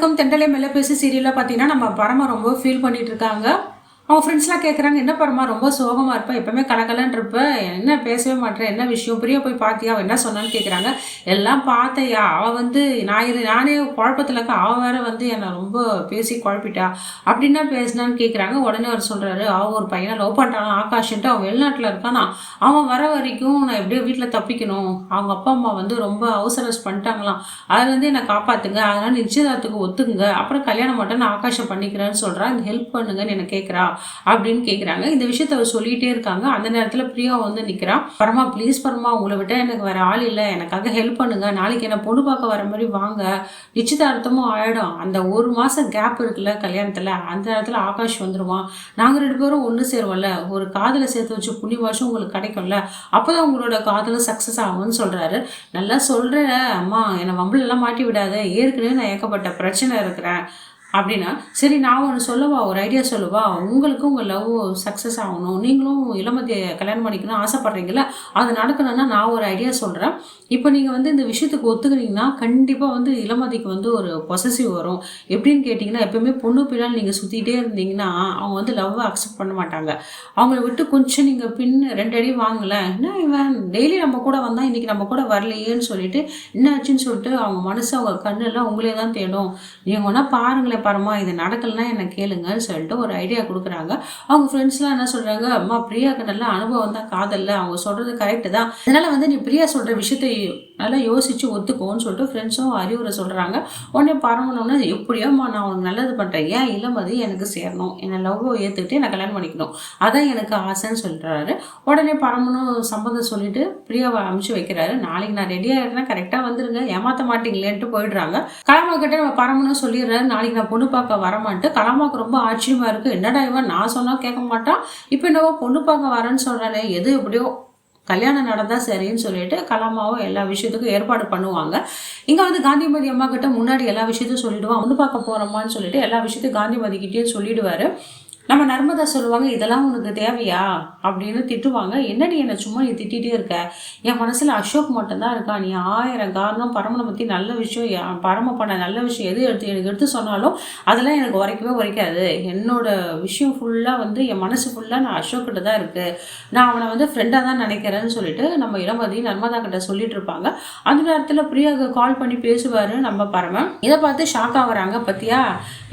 வணக்கம். தெண்டலே மெல்ல பேசி சீரியலாக பார்த்தீங்கன்னா நம்ம பரம ரொம்ப ஃபீல் பண்ணிட்டு இருக்காங்க. அவங்க ஃப்ரெண்ட்ஸ்லாம் கேட்குறாங்க என்ன படமா ரொம்ப சோகமாக இருப்பேன் எப்பவுமே கலக்கலன்னு இருப்பேன் என்ன பேசவே மாட்டேன் என்ன விஷயம் பிரியா போய் பார்த்தியா அவள் என்ன சொன்னான்னு கேட்குறாங்க எல்லாம் பார்த்தையா அவள் வந்து நான் இது நானே குழப்பத்தில் இருக்க அவள் வேற வந்து என்னை ரொம்ப பேசி குழப்பிட்டா அப்படின்னா பேசினான்னு கேட்குறாங்க உடனே அவர் சொல்கிறாரு அவள் ஒரு பையனை லவ் பண்ணுறான் ஆகாஷ்ன்ட்டு அவன் வெளிநாட்டில் இருக்கானா அவன் வர வரைக்கும் நான் எப்படியோ வீட்டில் தப்பிக்கணும் அவங்க அப்பா அம்மா வந்து ரொம்ப அவசரம் பண்ணிட்டாங்களாம் அதுலேருந்து என்னை காப்பாற்றுங்க அதனால் நிச்சயதார்த்துக்கு ஒத்துக்குங்க அப்புறம் கல்யாணம் மட்டும் நான் ஆகாஷம் பண்ணிக்கிறேன்னு சொல்கிறேன் இந்த ஹெல்ப் பண்ணுங்கன்னு என்னை கேட்குறா அப்படின்னு கேட்குறாங்க இந்த விஷயத்த அவர் சொல்லிகிட்டே இருக்காங்க. அந்த நேரத்தில் பிரியா வந்து நிற்கிறான் பரமா ப்ளீஸ் பரமா உங்களை விட்டால் எனக்கு வேற ஆள் இல்லை. எனக்காக ஹெல்ப் பண்ணுங்க. நாளைக்கு என்ன பொண்ணு பார்க்க வர மாதிரி வாங்க. நிச்சயதார்த்தமும் ஆயிடும். அந்த ஒரு மாதம் கேப் இருக்குல்ல கல்யாணத்தில்? அந்த நேரத்தில் ஆகாஷ் வந்துடுவான் நாங்கள் ரெண்டு பேரும் ஒன்று சேருவோம்ல. ஒரு காதலை சேர்த்து வச்சு புண்ணி வருஷம் உங்களுக்கு கிடைக்கும்ல. அப்போதான் உங்களோட காதலும் சக்ஸஸ் ஆகும்னு சொல்கிறாரு நல்லா சொல்கிற அம்மா என்னை வம்புலெல்லாம் மாட்டி விடாத. ஏற்கனவே நான் ஏகப்பட்ட பிரச்சனை இருக்கிறேன். அப்படின்னா சரி நான் ஒன்று சொல்லவா ஒரு ஐடியா சொல்லவா உங்களுக்கும் உங்கள் லவ் சக்ஸஸ் ஆகணும் நீங்களும் இளமதியை கல்யாணம் பண்ணிக்கணும் ஆசைப்பட்றீங்களா அது நடக்கணும்னா நான் ஒரு ஐடியா சொல்கிறேன் இப்போ நீங்கள் வந்து இந்த விஷயத்துக்கு ஒத்துக்கிறீங்கன்னா கண்டிப்பாக வந்து இளமதிக்கு வந்து ஒரு பொசசிவ் வரும். எப்படின்னு கேட்டிங்கன்னா எப்பவுமே பொண்ணு பின்னால் நீங்கள் சுற்றிட்டே இருந்தீங்கன்னா அவங்க வந்து லவ்வை அக்செப்ட் பண்ண மாட்டாங்க. அவங்கள விட்டு கொஞ்சம் நீங்கள் பின் ரெண்டு அடி வாங்கலை என்ன இவன்? டெய்லி நம்ம கூட வந்தால் இன்றைக்கி நம்ம கூட வரலையேன்னு சொல்லிட்டு என்னாச்சுன்னு சொல்லிட்டு அவங்க மனசு அவங்க கண்ணெல்லாம் உங்களே தான் தேடும். நீங்கள் வேணால் பாருங்களேன் பாருமா இது நடக்கலன்னா என்ன கேளுங்கன்னு சொல்லிட்டு ஒரு ஐடியா கொடுக்குறாங்க. அவங்க ஃப்ரெண்ட்ஸ்லாம் என்ன சொல்கிறாங்க அம்மா பிரியாவுக்கு நல்ல அனுபவம் தான் காதலில் அவங்க சொல்கிறது கரெக்டு தான். அதனால் வந்து நீ பிரியா சொல்கிற விஷயத்தை நல்லா யோசிச்சு ஒத்துக்கோன்னு சொல்லிட்டு ஃப்ரெண்ட்ஸும் அறிவுரை சொல்கிறாங்க உடனே பரவணும்னா எப்படியோம்மா நான் உனக்கு நல்லது பண்ணுறேன் ஏன் இளமதி எனக்கு சேரணும்? என்னை லவ்வோ ஏற்றுக்கிட்டு நான் கல்யாணம் பண்ணிக்கணும். அதான் எனக்கு ஆசைன்னு சொல்கிறாரு உடனே பரமனும் சம்பந்தம் சொல்லிட்டு பிரியாவை அமுச்சு வைக்கிறாரு. நாளைக்கு நான் ரெடி ஆகிடுறேன் கரெக்டாக வந்துருங்க. ஏமாற்ற மாட்டீங்களேன்ட்டு போயிடுறாங்க. கலாமா கிட்ட நம்ம பரமனும் சொல்லிடுறாரு. நாளைக்கு நான் பொண்ணு பார்க்க வரமான்ட்டு கலாமாவுக்கு ரொம்ப ஆச்சரியமா இருக்கு. என்னடா இவன்? நான் சொன்னா கேட்க மாட்டான் இப்போ என்னவோ பொண்ணு பார்க்க வரேன்னு சொல்றானே எது எப்படியோ கல்யாணம் நடந்தால் சரின்னு சொல்லிட்டு கலாமாவும் எல்லா விஷயத்துக்கும் ஏற்பாடு பண்ணுவாங்க. இங்கே வந்து காந்திமதி அம்மா கிட்ட முன்னாடி எல்லா விஷயத்தையும் சொல்லிடுவான். ஒன்று பார்க்க போகிறோமான்னு சொல்லிட்டு எல்லா விஷயத்தையும் காந்திமதி கிட்டேயும் சொல்லிடுவாரு. நம்ம நர்மதா சொல்லுவாங்க இதெல்லாம் உனக்கு தேவையா? அப்படின்னு திட்டுவாங்க. என்னடி என்னை சும்மா நீ திட்டிகிட்டே இருக்க? என் மனசில் அசோக் மட்டும்தான் இருக்கா? நீ ஆயிரம் காரணம் பரமனை பற்றி நல்ல விஷயம் பரம பண்ண நல்ல விஷயம் எது எடுத்து எனக்கு எடுத்து சொன்னாலும் அதெல்லாம் எனக்கு உரைக்கவே உரைக்காது. என்னோட விஷயம் ஃபுல்லாக வந்து என் மனசு ஃபுல்லாக நான் அசோக்கிட்ட தான் இருக்குது நான் அவனை வந்து ஃப்ரெண்டாக தான் நினைக்கிறேன்னு சொல்லிட்டு நம்ம இளமதி நர்மதா கிட்ட சொல்லிட்டு இருப்பாங்க. அந்த நேரத்தில் பிரியாவுக்கு கால் பண்ணி பேசுவார் நம்ம பரமன். இதை பார்த்து ஷாக் ஆகுறாங்க பத்தியா?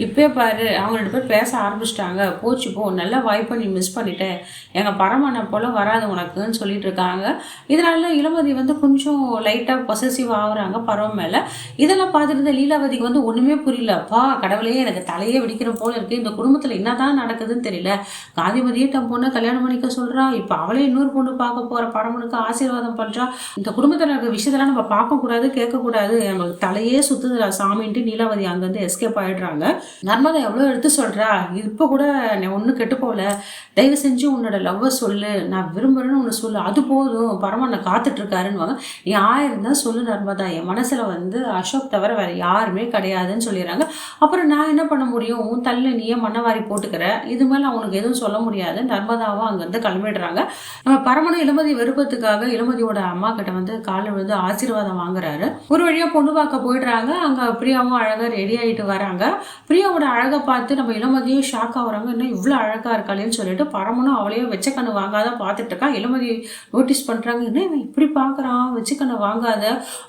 இப்போ பாரு. அவங்க ரெண்டு பேர் பேச ஆரம்பிச்சிட்டாங்க. போச்சு போ நல்ல வாய்ப்பை நீ மிஸ் பண்ணிட்டேன். எங்கள் பரமனை போல் வராது உனக்குன்னு சொல்லிட்டு இருக்காங்க. இதனால இளமதி வந்து கொஞ்சம் லைட்டாக பொசசிவ் ஆகுறாங்க பரவம் மேலே. இதெல்லாம் பார்த்துட்டு இருந்த லீலாவதிக்கு வந்து ஒன்றுமே புரியலப்பா கடவுளே எனக்கு தலையே வெடிக்கிற போல இருக்குது இந்த குடும்பத்தில் என்ன தான் நடக்குதுன்னு தெரியல. காந்திமதியே தன் பொண்ணை கல்யாணம் பண்ணிக்க சொல்கிறா இப்போ அவளே இன்னொரு பொண்ணு பார்க்க போகிற பரமனுக்கு ஆசீர்வாதம் பண்ணுறா இந்த குடும்பத்தில் இருக்கிற விஷயத்தெல்லாம் நம்ம பார்க்கக்கூடாது கேட்கக்கூடாது நம்மளுக்கு தலையே சுற்றுதுடா சாமின்ட்டு நீலாவதி அங்கேருந்து எஸ்கேப் ஆகிடுறாங்க நர்மதா எவ்வளோ எடுத்து சொல்கிறா இப்போ கூட நீ ஒன்றும் கெட்டு போகல. தயவு செஞ்சு உன்னோட லவ்வை சொல்லு. நான் விரும்புகிறேன்னு ஒன்று சொல்லு. அது போதும். பரமனை காத்துட்ருக்காருன்னு நீ ஆயிரம் தான் சொல்லு நர்மதா. என் மனசில் வந்து அசோக் தவிர வேறு யாருமே கிடையாதுன்னு சொல்லிடுறாங்க. அப்புறம் நான் என்ன பண்ண முடியும்? உன் தள்ள நீயே மண்ணவாரி போட்டுக்கிற. இது மேலே அவனுக்கு எதுவும் சொல்ல முடியாது. நர்மதாவும் அங்கேருந்து கிளம்பிடுறாங்க. நம்ம பரமனும் இளமதி விருப்பத்துக்காக இளமதியோட அம்மா கிட்ட வந்து காலில் விழுந்து ஆசீர்வாதம் வாங்குறாரு. ஒரு வழியாக பொண்ணு பார்க்க போயிடுறாங்க. அங்கே பிரியாவும் அழகாக ரெடி ஆகிட்டு வராங்க. பிரியாவோட அழகை பார்த்து நம்ம இளமதியும் ஷாக் ஆகுறாங்க இன்னும் இவ்வளோ அழகாக இருக்காளேன்னு சொல்லிட்டு பரமனும் அவளையும் வச்ச கண்ணு வாங்காத பார்த்துட்டு இருக்கா. இளமதி நோட்டீஸ் பண்ணுறாங்க என்ன இவன் இப்படி பார்க்குறான்? வச்ச கண்ணு வாங்காத.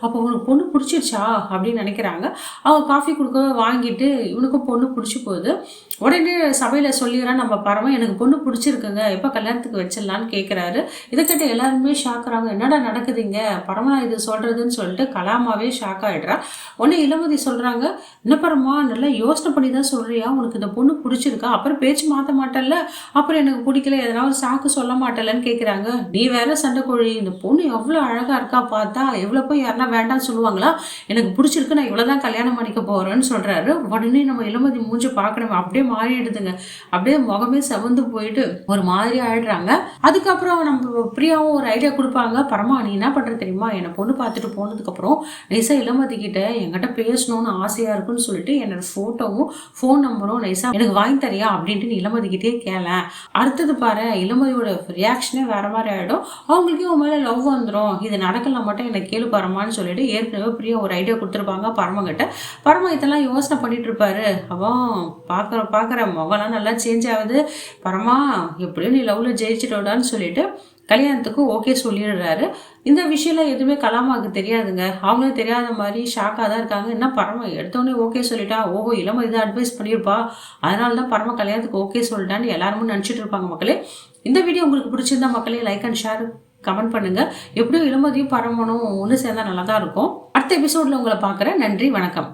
அப்போ உனக்கு பொண்ணு பிடிச்சிருச்சா? அப்படின்னு நினைக்கிறாங்க. அவங்க காஃபி கொடுக்க வாங்கிட்டு இவனுக்கும் பொண்ணு பிடிச்சி போகுது. உடனே சபையில் சொல்லிடுறான் நம்ம பரம எனக்கு பொண்ணு பிடிச்சிருக்குங்க. எப்போ கல்யாணத்துக்கு வச்சிடலான்னு கேட்குறாரு இதைக்கிட்ட எல்லாருமே ஷாக்குறாங்க என்னடா நடக்குதுங்க? பரமனா இது சொல்கிறதுன்னு சொல்லிட்டு கலாமாவே ஷாக் ஆகிடுறா உடனே இளமதி சொல்கிறாங்க என்ன பரமா? நல்லா யோசனை பண்ணி தான் சொல்கிறியா உனக்கு இந்த பொண்ணு பிடிச்சிருக்கா? அப்புறம் பேர் பேச்சு மாற்ற மாட்டல்ல? அப்புறம் எனக்கு பிடிக்கல எதனா ஒரு சாக்கு சொல்ல மாட்டேலன்னு கேட்குறாங்க நீ வேற சண்டை கோழி இந்த பொண்ணு எவ்வளோ அழகாக இருக்கா பார்த்தா எவ்வளோ போய் யாருன்னா வேண்டாம்னு சொல்லுவாங்களா? எனக்கு பிடிச்சிருக்கு நான் இவ்வளோ தான் கல்யாணம் பண்ணிக்க போகிறேன்னு சொல்கிறாரு உடனே நம்ம இளமதி மூஞ்சி பார்க்கணும் அப்படியே மாறிடுதுங்க. அப்படியே முகமே செவந்து போயிட்டு ஒரு மாதிரி ஆயிடுறாங்க. அதுக்கப்புறம் நம்ம பிரியாவும் ஒரு ஐடியா கொடுப்பாங்க. பரமா நீ என்ன பண்ணுற தெரியுமா? என்னை பொண்ணு பார்த்துட்டு போனதுக்கப்புறம் நைஸாக இளமதி கிட்ட என்கிட்ட பேசணும்னு ஆசையாக இருக்குன்னு சொல்லிட்டு என்னோட ஃபோட்டோவும் ஃபோன் நம்பரும் நைஸாக எனக்கு வாங்கி தரியா? அப்படின்ட்டு அப்படின்னு நீ இளமதிக்கிட்டே கேளேன். அடுத்தது பாரு இளமதியோட ரியாக்ஷனே வேற மாதிரி ஆகிடும் அவங்களுக்கே உன் மேலே லவ் வந்துடும் இது நடக்கலாம் மட்டும் என்னை கேளு பரமான்னு சொல்லிட்டு ஏற்கனவே பிரியா ஒரு ஐடியா கொடுத்துருப்பாங்க பரமகிட்ட பரம இதெல்லாம் யோசனை பண்ணிட்டு இருப்பாரு. அவன் பார்க்குற பார்க்குற முகம்லாம் நல்லா சேஞ்ச் ஆகுது. பரமா எப்படியும் நீ லவ்ல ஜெயிச்சிட்டோடான்னு சொல்லிட்டு கல்யாணத்துக்கும் ஓகே சொல்லிடுறாரு. இந்த விஷயம்லாம் எதுவுமே கலாமாவுக்கு தெரியாதுங்க. அவங்களும் தெரியாத மாதிரி ஷாக்காக தான் இருக்காங்க. என்ன பரம எடுத்தோடனே ஓகே சொல்லிட்டா ஓஹோ இளம இதை அட்வைஸ் பண்ணியிருப்பா. அதனால தான் பரம கல்யாணத்துக்கு ஓகே சொல்லிட்டான்னு எல்லாருமே நினச்சிட்டு இருப்பாங்க மக்களே. இந்த வீடியோ உங்களுக்கு பிடிச்சிருந்தா மக்களே லைக் அண்ட் ஷேர் கமெண்ட் பண்ணுங்கள் எப்படியும் இளமதியும் பரமனும் ஒன்று சேர்ந்தா நல்லா தான் இருக்கும். அடுத்த எபிசோடில் உங்களை பார்க்குறேன். நன்றி வணக்கம்.